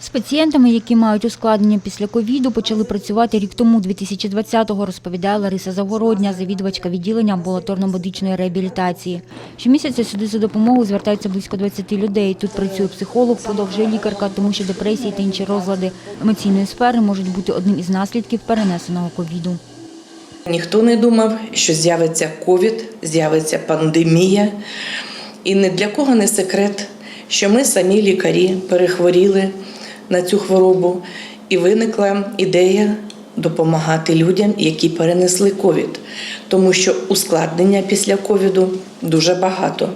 З пацієнтами, які мають ускладнення після ковіду, почали працювати рік тому, 2020-го, розповідає Лариса Завгородня, завідувачка відділення амбулаторно-медичної реабілітації. Щомісяця сюди за допомогою звертаються близько 20 людей. Тут працює психолог, продовжує лікарка, тому що депресії та інші розлади емоційної сфери можуть бути одним із наслідків перенесеного ковіду. Ніхто не думав, що з'явиться ковід, з'явиться пандемія. І ні для кого не секрет, що ми самі лікарі перехворіли на цю хворобу, і виникла ідея допомагати людям, які перенесли ковід, тому що ускладнення після ковіду дуже багато.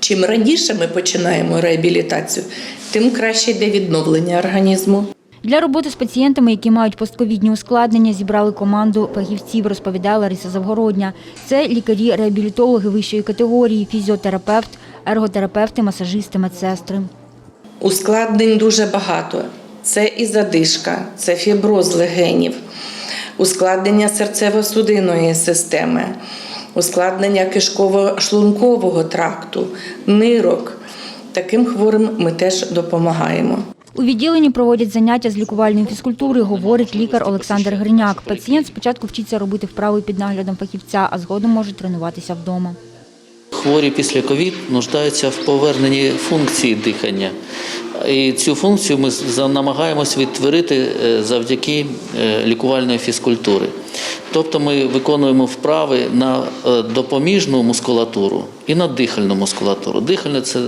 Чим раніше ми починаємо реабілітацію, тим краще йде відновлення організму. Для роботи з пацієнтами, які мають постковідні ускладнення, зібрали команду фахівців, розповідає Лариса Завгородня. Це лікарі-реабілітологи вищої категорії, фізіотерапевт, ерготерапевти, масажисти, медсестри. Ускладнень дуже багато. Це і задишка, це фіброз легенів, ускладнення серцево-судинної системи, ускладнення кишково-шлункового тракту, нирок. Таким хворим ми теж допомагаємо. У відділенні проводять заняття з лікувальної фізкультури, говорить лікар Олександр Гриняк. Пацієнт спочатку вчиться робити вправи під наглядом фахівця, а згодом може тренуватися вдома. Хворі після ковід нуждаються в поверненні функції дихання. І цю функцію ми намагаємось відтворити е, завдяки е, лікувальної фізкультури. Тобто ми виконуємо вправи на е, допоміжну мускулатуру і на дихальну мускулатуру. Дихальне це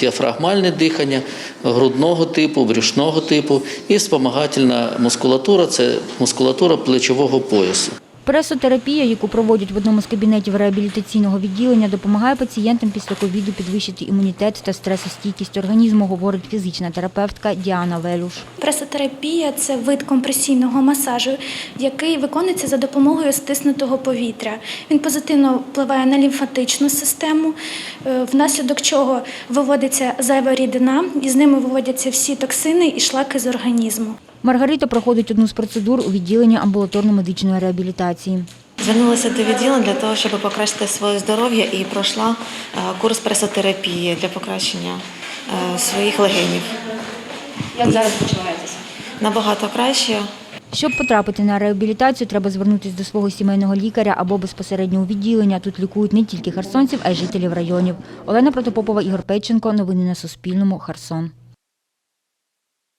діафрагмальне дихання грудного типу, брюшного типу, і спомагательна мускулатура це мускулатура плечового поясу. Пресотерапія, яку проводять в одному з кабінетів реабілітаційного відділення, допомагає пацієнтам після ковіду підвищити імунітет та стресостійкість організму, говорить фізична терапевтка Діана Велюш. Пресотерапія це вид компресійного масажу, який виконується за допомогою стиснутого повітря. Він позитивно впливає на лімфатичну систему, е, внаслідок чого виводиться зайва рідина, і з ними виводяться всі токсини і шлаки з організму. Маргарита проходить одну з процедур у відділенні амбулаторно-медичної реабілітації. Звернулася до відділення для того, щоб покращити своє здоров'я і пройшла е, курс пресотерапії для покращення е, своїх легенів. Як зараз почуваєтеся? Набагато краще. Щоб потрапити на реабілітацію, треба звернутися до свого сімейного лікаря або безпосередньо у відділення. Тут лікують не тільки херсонців, а й жителів районів. Олена Протопопова, Ігор Петченко. Новини на Суспільному. Херсон.